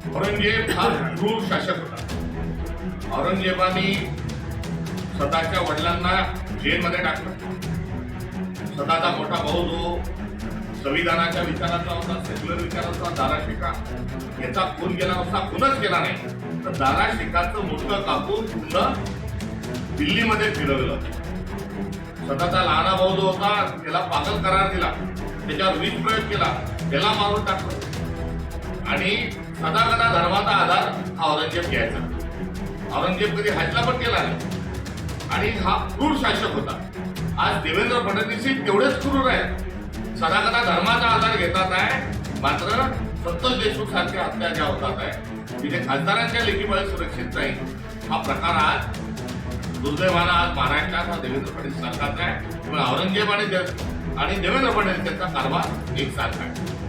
औरंगजेब हा क्रूर शासक होता. औरंगजेबाने स्वतःच्या वडिलांना जेलमध्ये टाकलं. स्वतःचा मोठा भाऊ जो संविधानाच्या विचाराचा होता सेक्युलर विचाराचा दारा शिका याचा खून केला असता खूनच केला नाही. तर दारा शिकाचं मोठं कापून पुन्हा दिल्लीमध्ये फिरवलं. स्वतःचा लहाना भाऊ जो होता त्याला पागल करार दिला. त्याच्यावर वीज प्रयोग केला. त्याला मारून टाकलं. आणि सदा कदा धर्माचा आधार हा औरंगजेब घ्यायचा. औरंगजेब कधी हजला पण केला नाही. आणि हा क्रूर शासक होता. आज देवेंद्र फडणवीसही तेवढेच क्रूर आहेत. सदा कदा धर्माचा आधार घेतात आहे. मात्र संतोष देशमुख सारख्या हत्या ज्या होतात आहे तिथे खासदारांच्या लेखीमुळे सुरक्षित नाही. हा प्रकार आज दुर्दैवानं आज महाराष्ट्रात हा देवेंद्र फडणवीस सारखाच आहे. त्यामुळे औरंगजेब आणि आणि देवेंद्र फडणवीस यांचा कारभार एकसारखा आहे.